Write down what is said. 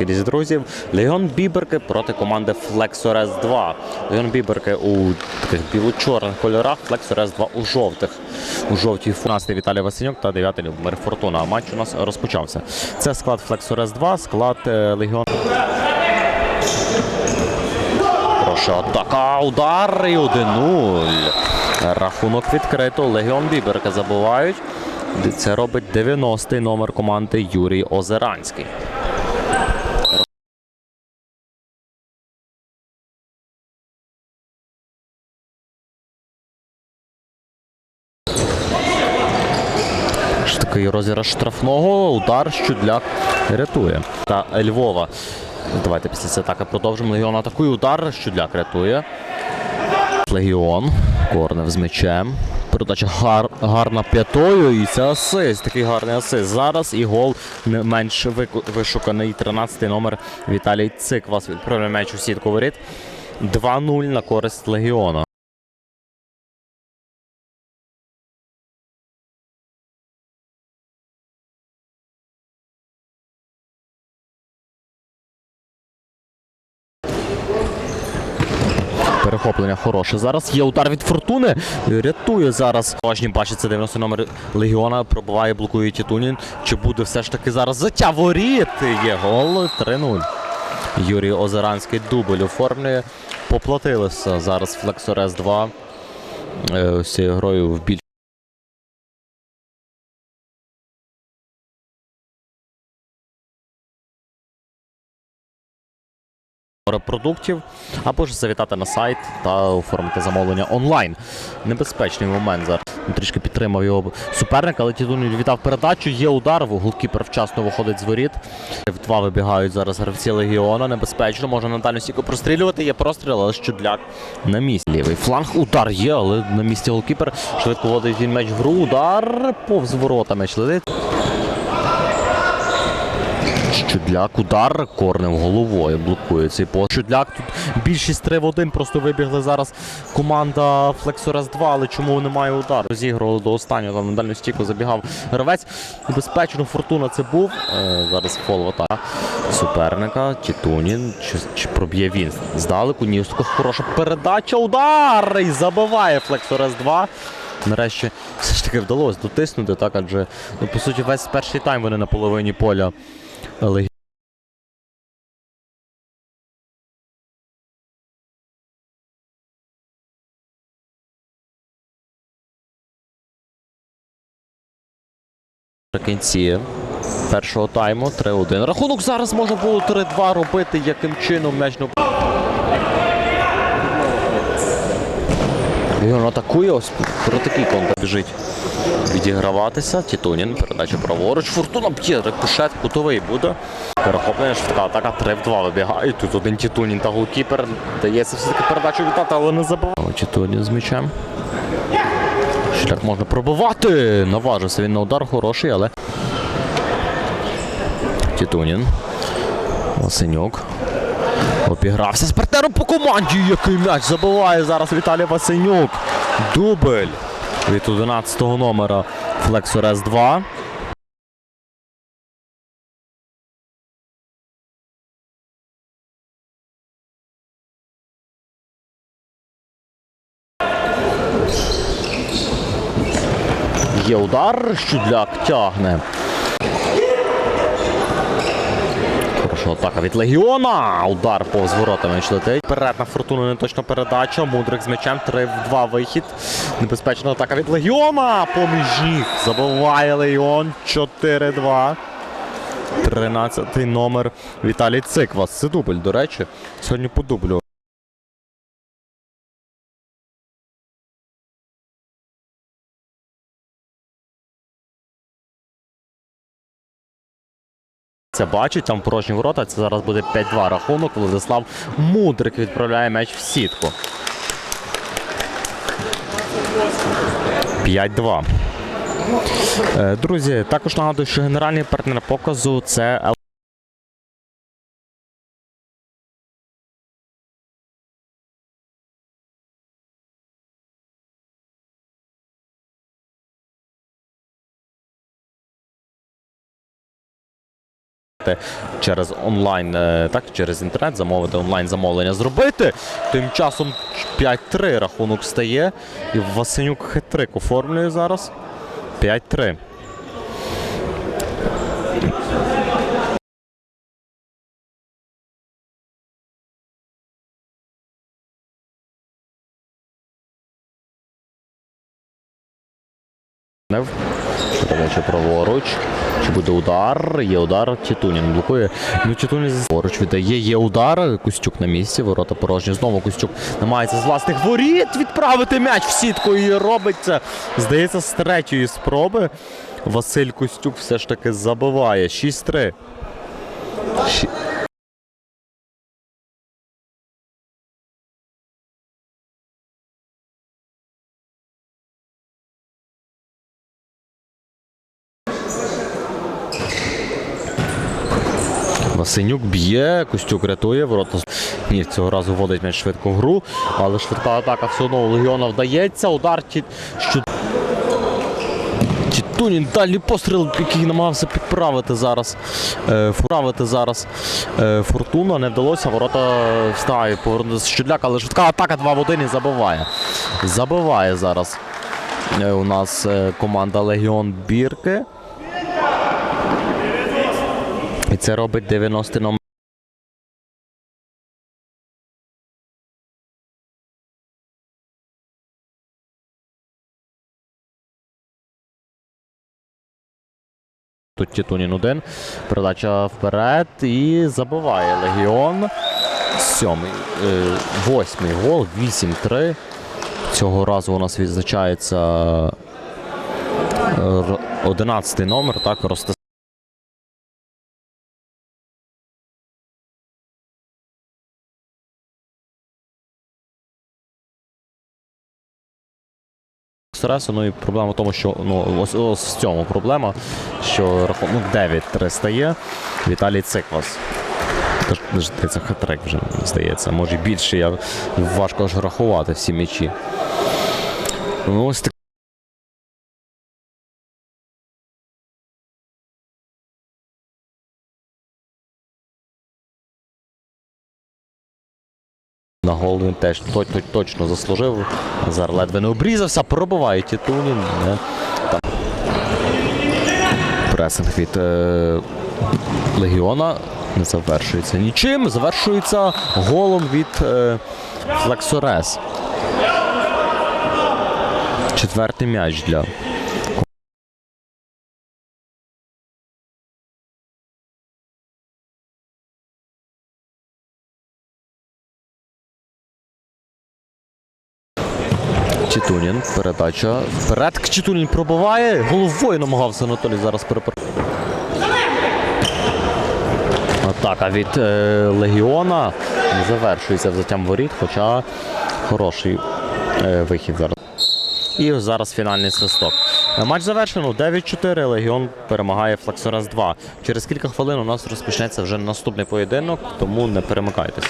Дізі друзів. Легіон Біберки проти команди Флексорес 2. Легіон Біберки у таких біло-чорних кольорах, Флексорес 2 у жовтих. У жовтій 12 Віталій Васенюк та 9 Любомир Фортуна. Матч у нас розпочався. Це склад Флексорес 2, склад е, Легіон. Хороша атака, удар і 1-0. Рахунок відкрито. Легіон Біберка забувають. Це робить 90-й номер команди Юрій Озеранський. Ж Такий розіграш штрафного, удар Щудляк рятує. Та Львова. Давайте після цієї атаки продовжимо. Легіон атакує удар, Щудляк рятує. Легіон. Корнев з м'ячем. Передача гар, гарна п'ятою. І це асист. Такий гарний асист. Зараз і гол не менш вишуканий. 13-й номер Віталій Цик. Вас відправляє м'яч у сітку воріт. 2-0 на користь Легіона. Перехоплення хороше. Зараз є удар від фортуни. Рятує зараз. Важні бачиться 90 номер Легіона. Пробуває, блокує Тітунін. Чи буде все ж таки зараз затяворіти? Є гол 3-0. Юрій Озеранський дубль оформлює. Поплатилися зараз Флексорес 2 е, з цією грою в більш. Продуктів, або ж завітати на сайт та оформити замовлення онлайн. Небезпечний момент зараз. Трішки підтримав його суперник, але Тітун віддав передачу. Є удар, голкіпер вчасно виходить з воріт. В два вибігають зараз гравці Легіона. Небезпечно, може на дальню прострілювати. Є простріл, але Щудляк на місці. Лівий фланг, удар є, але на місці голкіпер швидко вводить він меч в гру. Удар повз ворота меч летить. Щудляк, удар, корнем головою блокує цей пост. Щудляк тут більшість 3 в 1, просто вибігли зараз команда Флексорес 2, але чому немає удару? Розігрували до останнього, там на дальню стійку забігав гравець. Безпечно, фортуна це був. Е, зараз фолвата суперника. Тітунін. Чи, чи проб'є він здалеку? Ні, така хороша передача, удар! І забиває Флексорес 2. Нарешті все ж таки вдалося дотиснути, так, адже ну, по суті весь перший тайм вони на половині поля Легіон. Кінці першого тайму 3-1. Рахунок зараз можна було 3-2 робити, яким чином м'яч не Він атакує, ось про такий контр біжить відіграватися. Тітунін, передача праворуч. Фортуна б'є, рикошет, кутовий буде. Перехоплення швидка атака 3 в 2 вибігає. Тут один Тітунін та голкіпер. Дається все-таки передачу вітати, але не забиває. Тітунін з м'ячем. Шлях можна пробивати. Наважився він на удар хороший, але. Тітунін. Васенюк. Обігрався з партнером по команді. Який м'яч забиває зараз Віталій Васенюк. Дубль від 11-го номера Флексорес 2. Є удар, Щудляк тягне. Хороша атака від Легіона. Удар повз воротами летить. Перед на фортуну не точно передача. Мудрик з м'ячем 3 в 2 вихід. Небезпечна атака від Легіона. Поміж ніг. Забиває Легіон 4-2. 13-й номер Віталій Циквас. Це дубль, до речі. Сьогодні по дублю. Це бачить, там порожні ворота. Це зараз буде 5-2 рахунок. Владислав Мудрик відправляє м'яч в сітку. 5-2. Е, Друзі, також нагадую, що генеральний партнер показу це можете через онлайн, е, так, через інтернет замовити онлайн замовлення зробити. Тим часом 5-3 рахунок стає. І Васенюк хитрик оформлює зараз. 5-3. Нев. Передача праворуч. Чи буде удар? Є удар. Тітунін блокує. Ну Тітунін поруч віддає. Є удар. Костюк на місці. Ворота порожні. Знову Костюк намагається з власних воріт відправити м'яч в сітку і робить це. Здається, з третьої спроби. Василь Костюк все ж таки забиває. 6-3. Васенюк б'є, Костюк рятує, ворота. Ні, цього разу вводить м'яч швидко в гру, але швидка атака все одно у Легіона вдається. Удар ті, що. Тітунін далі постріл, який намагався підправити зараз. Е, вправити зараз е, Фортуна. Не вдалося. Ворота встає повернути Щудляк, але швидка атака 2 в 1 і забиває. Забиває зараз е, у нас команда Легіон Бірки. І це робить 90 номер. Тут Тітунін один. Передача вперед і забиває Легіон. Сьомий, е, восьмий гол, 8-3. Цього разу у нас відзначається е, р- 11 номер, так, Ростислав. Стресу, ну і проблема в тому, що ну ось, ось в цьому проблема, що рахунок 9-3 стає. Віталій Циквас. Тож це хатрек вже здається. Може більше, я важко ж рахувати всі м'ячі. Ну, ось На гол він теж то- то- точно заслужив. Назар ледве не обрізався, пробиває Тітунін. Пресинг від е, Легіона не завершується нічим. Завершується голом від е, Флексорес. Четвертий м'яч для Читунін. Передача. Вперед Читунін пробиває. Головою намагався Анатолій зараз перепер. Атака від е, Легіона завершується взяттям воріт, хоча хороший е, вихід зараз. І зараз фінальний свисток. Е, Матч завершено 9-4. Легіон перемагає Флексорес 2. Через кілька хвилин у нас розпочнеться вже наступний поєдинок, тому не перемикайтесь.